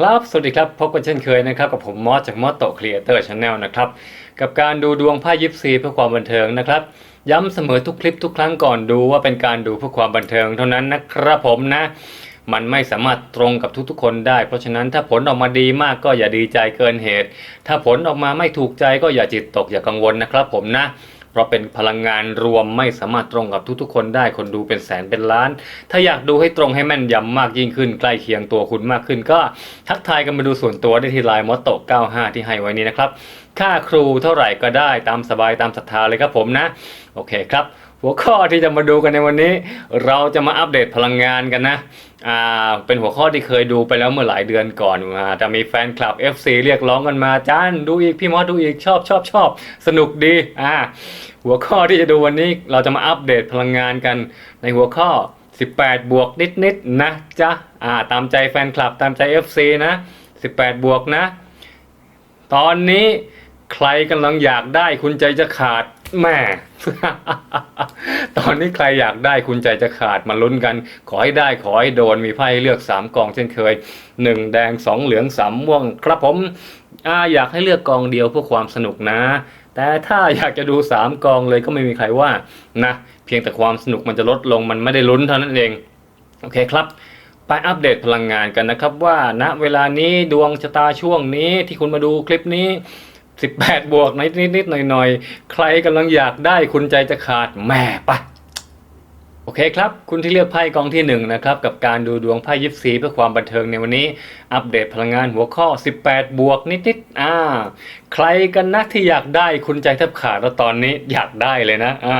ครับ สวัสดีครับ พบกันเช่นเคยนะครับ กับผมมอสจากมอสโตครีเอเตอร์ชาแนลนะครับ กับการดูดวงไพ่ยิปซีเพื่อความบันเทิงนะครับ ย้ำเสมอทุกคลิปทุกครั้งก่อนดูว่าเป็นการดูเพื่อความบันเทิงเท่านั้นนะครับผมนะ มันไม่สามารถตรงกับทุกๆ คนได้ เพราะฉะนั้นถ้าผลออกมาดีมากก็อย่าดีใจเกินเหตุ ถ้าผลออกมาไม่ถูกใจก็อย่าจิตตกอย่ากังวลนะครับผมนะ เพราะเป็นพลังงานรวมไม่สามารถตรงกับทุกๆ คนได้คนดูเป็นแสนเป็นล้าน ถ้าอยากดูให้ตรงให้แม่นยำมากยิ่งขึ้น ใกล้เคียงตัวคุณมากขึ้น ก็ทักทายกันมาดูส่วนตัวได้ที่ไลน์มอตโต95 ที่ให้ไว้นี้นะครับ ค่าครูเท่าไหร่ก็ได้ตามสบายตามศรัทธาเลยครับผมนะ โอเคครับ หัวข้อที่จะมาดูกันในวันนี้ เราจะมาอัปเดตพลังงานกันนะ อ่าเป็นหัวข้อที่เคยดูไปแล้วเมื่อหลายเดือนก่อนมาแต่มีแฟนคลับ FC เรียกร้องกันมาจ้านดูอีกพี่มอสดูอีกชอบชอบชอบสนุกดีอ่าหัวข้อที่จะดูวันนี้เราจะมาอัปเดตพลังงานกันในหัวข้อ 18 บวกนิดๆนะจ๊ะอ่าตามใจแฟนคลับตามใจ FC นะ 18 บวกนะ ตอนนี้ใครกำลังอยากได้คุณใจจะขาด แม่ ตอนนี้ใครอยากได้คุณใจจะขาดมาลุ้นกัน ขอให้ได้ขอให้โดนมีไพ่เลือก 3กองเช่นเคย 1 แดง 2 เหลือง 3 ม่วง ครับผมอาอยากให้เลือกกองเดียวเพื่อความสนุกนะ แต่ถ้าอยากจะดู 3 กองเลยก็ไม่มีใครว่านะ เพียงแต่ความสนุกมันจะลดลงมันไม่ได้ลุ้นเท่านั้นเอง โอเคครับไปอัปเดตพลังงานกันนะครับว่าณเวลานี้ดวงชะตาช่วงนี้ที่คุณมาดูคลิปนี้ 18 บวกนิดนิดนิดหน่อยหน่อยใครกำลังอยากได้คุณใจจะขาดแม่ไปะโอเคครับ คุณที่เลือกไพ่กองที่หนึ่งนะครับกับการดูดวงไพ่ยิปซีเพื่อความบันเทิงในวันนี้ อัปเดตพลังงานหัวข้อ 18 บวกนิดนิดๆอ่า ใครกันนะที่อยากได้คุณใจแทบขาดแล้วตอนนี้อยากได้เลยนะอ่า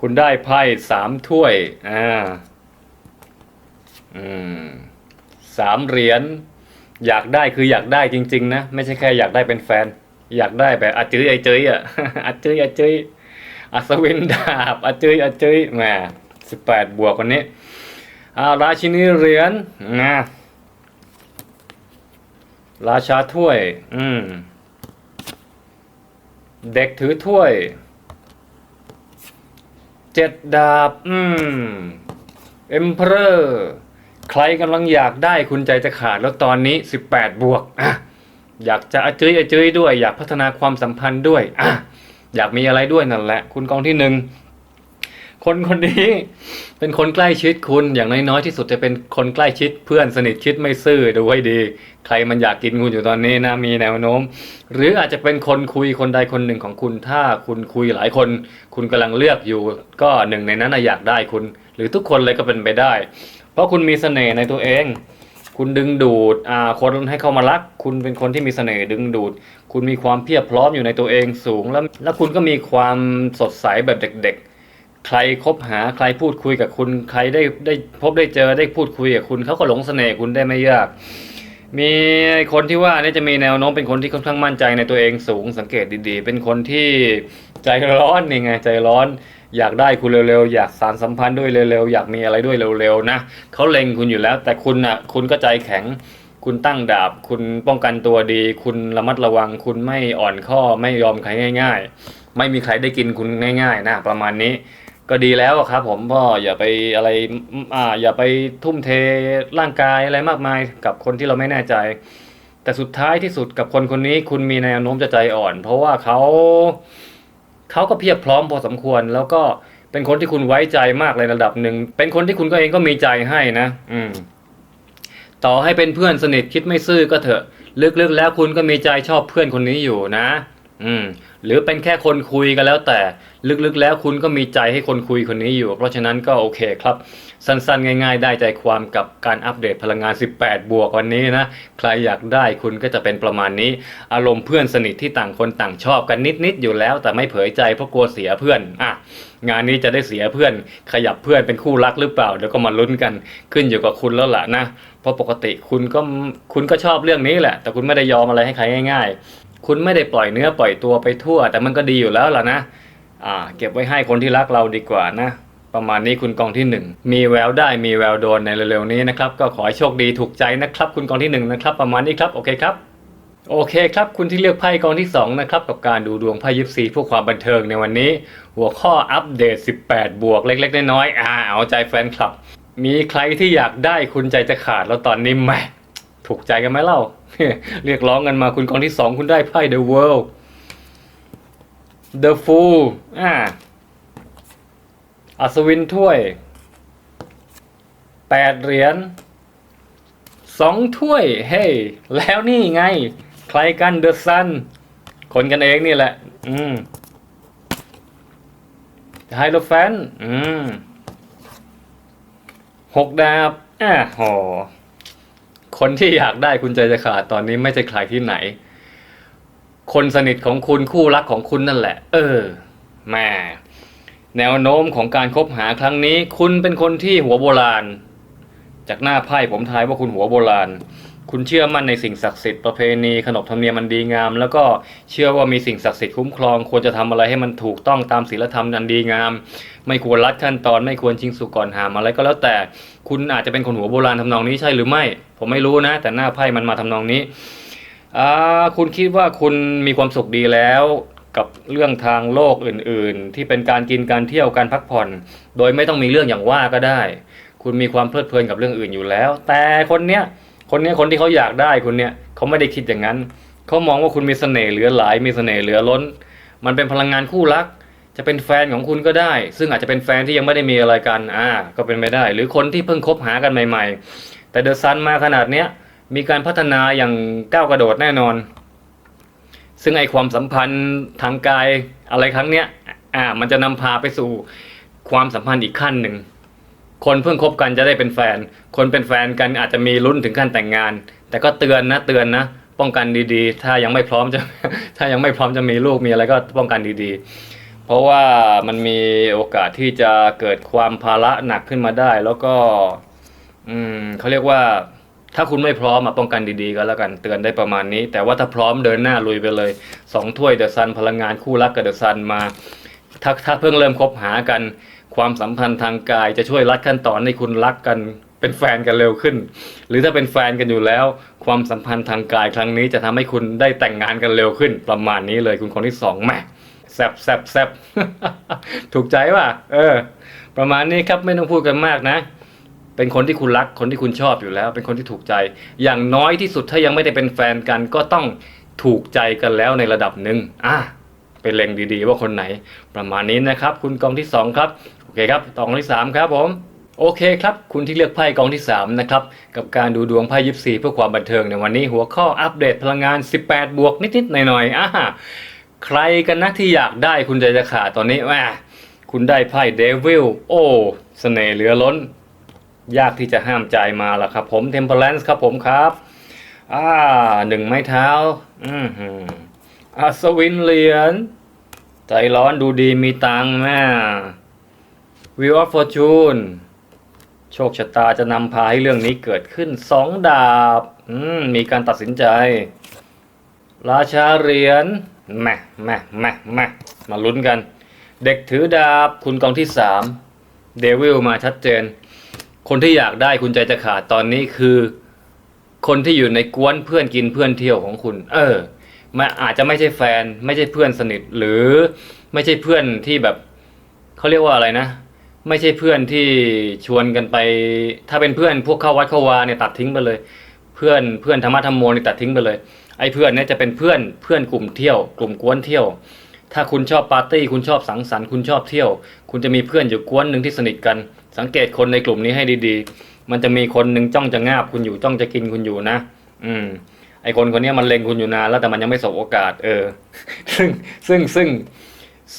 คุณได้ไพ่สามถ้วยอ่าอืมสามเหรียญอยากได้คืออยากได้จริง ๆ นะ ไม่ใช่แค่อยากได้เป็นแฟน อยากได้แบบอาจื้ยไอจื้ยอะอาจื้ยอาจื้ยอัศวินดาบอาจื้ยอาจื้ยแหมสิบแปดบวกวันนี้อาราชินีเหรียญนะราชาถ้วย อืม เด็กถือถ้วย เจ็ดดาบ อืม เอ็มเพอร์ ใครกำลังอยากได้คุณใจจะขาดแล้วตอนนี้ 18 บวกอะ อยากจะอาจื้ยอาจื้ยด้วย อยากพัฒนาความสัมพันธ์ด้วยอะอยากมีอะไรด้วยนั่นแหละ คุณกองที่หนึ่งคนคนนี้เป็นคนใกล้ชิดคุณอย่างน้อยๆที่สุดจะเป็นคนใกล้ชิดเพื่อนสนิทชิดไม่ซื่อดูให้ดี ใครมันอยากกินคุณอยู่ตอนนี้นะมีแนวโน้ม หรืออาจจะเป็นคนคุยคนใดคนหนึ่งของคุณถ้าคุณคุยหลายคน คุณกำลังเลือกอยู่ ก็หนึ่งในนั้นอยากได้คุณ หรือทุกคนเลยก็เป็นไปได้ เพราะคุณมีเสน่ห์ในตัวเอง คุณดึงดูดคนให้เข้ามารัก คุณเป็นคนที่มีเสน่ห์ดึงดูด คุณมีความเพียบพร้อมอยู่ในตัวเองสูง แล้วแล้วคุณก็มีความสดใสแบบเด็ก ๆ ใครคบหาใครพูดคุยกับคุณ ใครได้ได้พบได้เจอได้พูดคุยกับคุณเขาก็หลงเสน่ห์คุณได้ไม่ยาก มีคนที่ว่านี่จะมีแนวโน้มเป็นคนที่ค่อนข้างมั่นใจในตัวเองสูงสังเกตดีๆ เป็นคนที่ใจร้อนนี่ไงใจร้อน อยากได้คุณเร็วๆ อยากสารสัมพันธ์ด้วยเร็วๆ อยากมีอะไรด้วยเร็วๆนะเขาเล็งคุณอยู่แล้ว แต่คุณอะคุณก็ใจแข็ง คุณตั้งดาบ คุณป้องกันตัวดี คุณระมัดระวัง คุณไม่อ่อนข้อไม่ยอมใครง่าย ๆ ไม่มีใครได้กินคุณง่าย ๆ นะประมาณนี้ ก็ดีแล้วอะครับผมก็อย่าไปอะไรอ่าอย่าไปทุ่มเทร่างกายอะไรมากมายกับคนที่เราไม่แน่ใจ แต่สุดท้ายที่สุดกับคนคนนี้คุณมีแนวโน้มจะใจอ่อน เพราะว่าเขาเขาก็เพียบพร้อมพอสมควร แล้วก็เป็นคนที่คุณไว้ใจมากในระดับหนึ่งเป็นคนที่คุณก็เองก็มีใจให้นะ อืม ต่อให้เป็นเพื่อนสนิทคิดไม่ซื่อก็เถอะ ลึกๆแล้วคุณก็มีใจชอบเพื่อนคนนี้อยู่นะ อืม หรือเป็นแค่คนคุยก็แล้วแต่ลึกๆแล้วคุณก็มีใจให้คนคุยคนนี้อยู่ เพราะฉะนั้นก็โอเคครับ สั้นๆ ง่าย ๆ ได้ใจความกับการอัปเดตพลังงาน 18 บวกวันนี้นะ ใครอยากได้คุณก็จะเป็นประมาณนี้ อารมณ์เพื่อนสนิทที่ต่างคนต่างชอบกันนิดๆอยู่แล้ว แต่ไม่เผยใจเพราะกลัวเสียเพื่อนอะงานนี้จะได้เสียเพื่อน ขยับเพื่อนเป็นคู่รักหรือเปล่าเดี๋ยวก็มาลุ้นกันขึ้นอยู่กับคุณแล้วล่ะนะเพราะปกติคุณก็คุณก็ชอบเรื่องนี้แหละ แต่คุณไม่ได้ยอมอะไรให้ใครง่าย ๆ คุณไม่ได้ปล่อยเนื้อปล่อยตัวไปทั่ว แต่มันก็ดีอยู่แล้วล่ะนะอ่าเก็บไว้ให้คนที่รักเราดีกว่านะ ประมาณนี้คุณกองที่หนึ่งมีแววได้มีแววโดนในเร็วๆนี้นะครับ ก็ขอให้โชคดีถูกใจนะครับ คุณกองที่หนึ่งนะครับ ประมาณนี้ครับโอเคครับโอเคครับ คุณที่เลือกไพ่กองที่สองนะครับ กับการดูดวงไพ่ยิปซีเพื่อความบันเทิงในวันนี้ หัวข้ออัปเดต 18 บวกเล็ก ๆ น้อยๆอ่าเอาใจแฟนคลับ มีใครที่อยากได้คุณใจจะขาดแล้วตอนนี้แหมถูกใจกันไหมเล่า เรียกร้องกันมาคุณกองที่สองคุณได้ไพ่ The World The Fool อ่าอัศวินถ้วยแปดเหรียญสองถ้วย เฮ้ยแล้วนี่ไง ใครกันเดอะซัน คนกันเองนี่แหละ อืมไฮโลแฟน อืมหกดาบอะโห คนที่อยากได้คุณใจจะขาดตอนนี้ไม่ใช่ใครที่ไหน คนสนิทของคุณคู่รักของคุณนั่นแหละ เออแม่แนวโน้มของการคบหาครั้งนี้ คุณเป็นคนที่หัวโบราณ จากหน้าไพ่ผมทายว่าคุณหัวโบราณ คุณเชื่อมั่นในสิ่งศักดิ์สิทธิ์ประเพณีขนบธรรมเนียมมันดีงาม แล้วก็เชื่อว่ามีสิ่งศักดิ์สิทธิ์คุ้มครอง ควรจะทำอะไรให้มันถูกต้องตามศีลธรรมอันดีงาม ไม่ควรลัดขั้นตอนไม่ควรชิงสุกก่อนหามอะไรก็แล้วแต่ คุณอาจจะเป็นคนหัวโบราณทำนองนี้ใช่หรือไม่ ผมไม่รู้นะ แต่หน้าไพ่มันมาทำนองนี้อ่าคุณคิดว่าคุณมีความสุขดีแล้วกับเรื่องทางโลกอื่น ๆ ที่เป็นการกินการเที่ยวการพักผ่อน โดยไม่ต้องมีเรื่องอย่างว่าก็ได้ คุณมีความเพลิดเพลินกับเรื่องอื่นอยู่แล้ว แต่คนเนี้ยคนเนี้ยคนที่เขาอยากได้คุณเนี่ยเขาไม่ได้คิดอย่างนั้นเขามองว่าคุณมีเสน่ห์เหลือหลายมีเสน่ห์เหลือล้น มันเป็นพลังงานคู่รัก จะเป็นแฟนของคุณก็ได้ ซึ่งอาจจะเป็นแฟนที่ยังไม่ได้มีอะไรกันอ่าก็เป็นไปได้ หรือคนที่เพิ่งคบหากันใหม่ ๆ แต่เดอะซันมาขนาดเนี้ยมีการพัฒนาอย่างก้าวกระโดดแน่นอน ซึ่งไอความสัมพันธ์ทางกายอะไรครั้งเนี้ยอ่ามันจะนำพาไปสู่ความสัมพันธ์อีกขั้นหนึ่งคนเพิ่งคบกันจะได้เป็นแฟน คนเป็นแฟนกันอาจจะมีลุ้นถึงขั้นแต่งงาน แต่ก็เตือนนะเตือนนะป้องกันดีๆ ถ้ายังไม่พร้อมจะถ้ายังไม่พร้อมจะมีลูกมีอะไรก็ป้องกันดีๆ เพราะว่ามันมีโอกาสที่จะเกิดความภาระหนักขึ้นมาได้ แล้วก็ อืมเขาเรียกว่า ถ้าคุณไม่พร้อมมาป้องกันดีๆก็แล้วกันเตือนได้ประมาณนี้ แต่ว่าถ้าพร้อมเดินหน้าลุยไปเลยสองถ้วยเดอะซันพลังงานคู่รักกับเดอะซันมาถ้าถ้าเพิ่งเริ่มคบหากัน ความสัมพันธ์ทางกายจะช่วยรัดขั้นตอนให้คุณรักกันเป็นแฟนกันเร็วขึ้น หรือถ้าเป็นแฟนกันอยู่แล้ว ความสัมพันธ์ทางกายครั้งนี้จะทำให้คุณได้แต่งงานกันเร็วขึ้น ประมาณนี้เลยคุณคนที่สองแม่ แซบแซบแซบถูกใจป่ะ เออ ประมาณนี้ครับไม่ต้องพูดกันมากนะ เป็นคนที่คุณรัก คนที่คุณชอบอยู่แล้ว เป็นคนที่ถูกใจ อย่างน้อยที่สุดถ้ายังไม่ได้เป็นแฟนกัน ก็ต้องถูกใจกันแล้วในระดับหนึ่งอะเป็นเล็งดีๆ ว่าคนไหน ประมาณนี้นะครับ คุณกองที่สองครับ โอเคครับต่อกองที่สามครับผมโอเคครับ คุณที่เลือกไพ่กองที่สามนะครับ กับการดูดวงไพ่ยิปซีเพื่อความบันเทิงในวันนี้หัวข้ออัปเดตพลังงาน 18 บวกนิด ๆ หน่อย ๆอะ ใครกันนะที่อยากได้คุณใจจะขาดตอนนี้แหมคุณได้ไพ่เดวิลโอ้เสน่ห์เหลือล้น ยากที่จะห้ามใจมาละครับ ผม Temperance ครับผมครับอ่าหนึ่งไม้เท้า อืมอัศวินเหรียญใจร้อนดูดีมีตังค์แม่ Wheel of Fortune โชคชะตาจะนำพาให้เรื่องนี้เกิดขึ้นสองดาบ อืม มีการตัดสินใจ ราชาเหรียญแม่แม่แม่แม่มาลุ้นกัน เด็กถือดาบคุณกองที่สามเดวิลมาชัดเจน คนที่อยากได้คุณใจจะขาดตอนนี้คือ คนที่อยู่ในกวนเพื่อนกินเพื่อนเที่ยวของคุณ เออมันอาจจะไม่ใช่แฟน ไม่ใช่เพื่อนสนิทหรือไม่ใช่เพื่อนที่แบบเขาเรียกว่าอะไรนะ ไม่ใช่เพื่อนที่ชวนกันไป ถ้าเป็นเพื่อนพวกเข้าวัดเข้าวาเนี่ยตัดทิ้งไปเลย เพื่อนเพื่อนธรรมะธรรมโมนี่ตัดทิ้งไปเลย ไอ้เพื่อนเนี่ยจะเป็นเพื่อนเพื่อนกลุ่มเที่ยว กลุ่มกวนเที่ยว ถ้าคุณชอบปาร์ตี้คุณชอบสังสรรค์คุณชอบเที่ยว คุณจะมีเพื่อนอยู่กวนหนึ่งที่สนิทกัน สังเกตคนในกลุ่มนี้ให้ดีๆ มันจะมีคนหนึ่งจ้องจะงาบคุณอยู่จ้องจะกินคุณอยู่นะ อืมไอคนคนนี้มันเล็งคุณอยู่นานแล้วแต่มันยังไม่สบโอกาส เออ ซึ่งซึ่งซึ่ง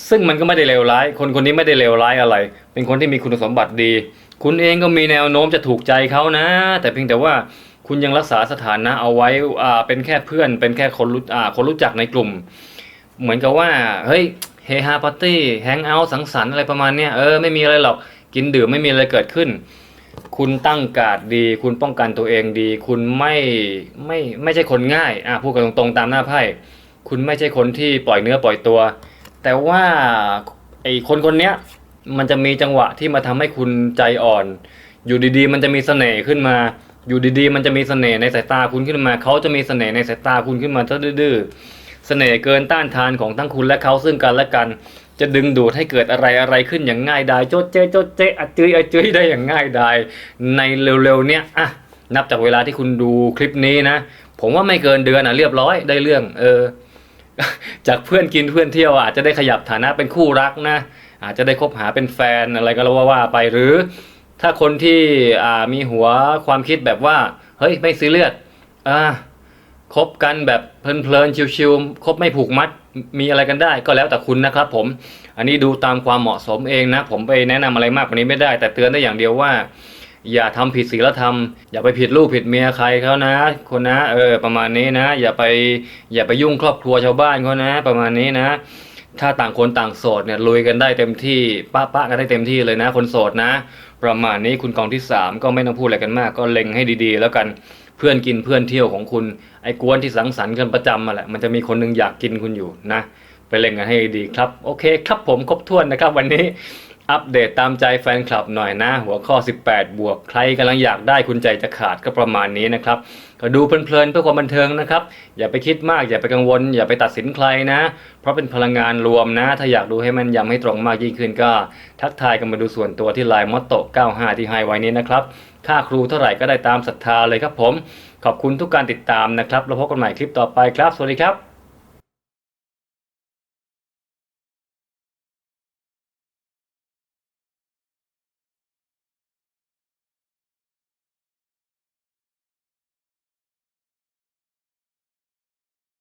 ซึ่งมันก็ไม่ได้เลวร้าย คนคนนี้ไม่ได้เลวร้ายอะไร เป็นคนที่มีคุณสมบัติดี คุณเองก็มีแนวโน้มจะถูกใจเขานะ แต่เพียงแต่ว่า คุณยังรักษาสถานะเอาไว้อ่าเป็นแค่เพื่อน เป็นแค่คนรู้อ่าคนรู้จักในกลุ่ม เหมือนกับว่า เฮ้ยเฮฮาปาร์ตี้แฮงเอาท์สังสรรค์อะไรประมาณเนี้ยเออไม่มีอะไรหรอกกินดื่มไม่มีอะไรเกิดขึ้น คุณตั้งการดดี คุณป้องกันตัวเองดี คุณไม่ไม่ไม่ใช่คนง่ายอะพูดกันตรงๆตามหน้าไพ่คุณไม่ใช่คนที่ปล่อยเนื้อปล่อยตัว แต่ว่าไอ้คนคนเนี้ยมันจะมีจังหวะที่มาทำให้คุณใจอ่อน อยู่ดีๆ มันจะมีเสน่ห์ขึ้นมา อยู่ดีๆ มันจะมีเสน่ห์ในสายตาคุณขึ้นมา เขาจะมีเสน่ห์ในสายตาคุณขึ้นมาถ้าดื้อๆเสน่ห์เกินต้านทานของทั้งคุณและเขาซึ่งกันและกัน จะดึงดูดให้เกิดอะไรอะไรขึ้นอย่างง่ายดายโจ๊ดเจ๊โจ๊ดเจ๊อะจื้ยอะจื้ยได้อย่างง่ายดายในเร็วๆเนี้ยอะนับจากเวลาที่คุณดูคลิปนี้นะ ผมว่าไม่เกินเดือนอะเรียบร้อยได้เรื่อง เออ จากเพื่อนกินเพื่อนเที่ยวอาจจะได้ขยับฐานะเป็นคู่รักนะ อาจจะได้คบหาเป็นแฟนอะไรก็ว่าว่าไปหรือ ถ้าคนที่มีหัวความคิดแบบว่า เฮ้ยไม่ซีเรียสอ่าคบกันแบบเพลินๆชิวๆคบไม่ผูกมัดมีอะไรกันได้ก็แล้วแต่คุณนะครับ ผม อันนี้ดูตามความเหมาะสมเองนะ ผมไปแนะนำอะไรมากกว่านี้ไม่ได้ แต่เตือนได้อย่างเดียวว่า อย่าทำผิดศีลธรรม อย่าไปผิดลูกผิดเมียใครเขานะ คนนะ เออ ประมาณนี้นะ อย่าไปอย่าไปยุ่งครอบครัวชาวบ้านเขานะ ประมาณนี้นะ ถ้าต่างคนต่างโสดเนี่ยลุยกันได้เต็มที่ป้าป้ากันได้เต็มที่เลยนะ คนโสดนะ ประมาณนี้คุณกองที่สามก็ไม่ต้องพูดอะไรกันมาก ก็เล็งให้ดีๆ แล้วกันเพื่อนกินเพื่อนเที่ยวของคุณไอ้กวนที่สังสรรค์กันประจำมาแหละมันจะมีคนหนึงอยากกินคุณอยู่นะ ไปเล็งกันให้ดีครับ โอเคครับผมครบถ้วนนะครับ วันนี้ อัปเดตตามใจแฟนคลับหน่อยนะ หัวข้อ 18 บวกใครกำลังอยากได้คุณใจจะขาดก็ประมาณนี้นะครับ ก็ดูเพลินๆเพื่อความบันเทิงนะครับ อย่าไปคิดมากอย่าไปกังวล อย่าไปตัดสินใครนะ เพราะเป็นพลังงานรวมนะ ถ้าอยากดูให้มันยำให้ตรงมากยิ่งขึ้นก็ ทักทายกันมาดูส่วนตัวที่ไลน์มอตโต95 ที่ให้ไว้นี้นะครับค่าครูเท่าไหร่ก็ได้ตามศรัทธาเลยครับผม ขอบคุณทุกการติดตามนะครับแล้วพบกันใหม่คลิปต่อไปครับ สวัสดีครับ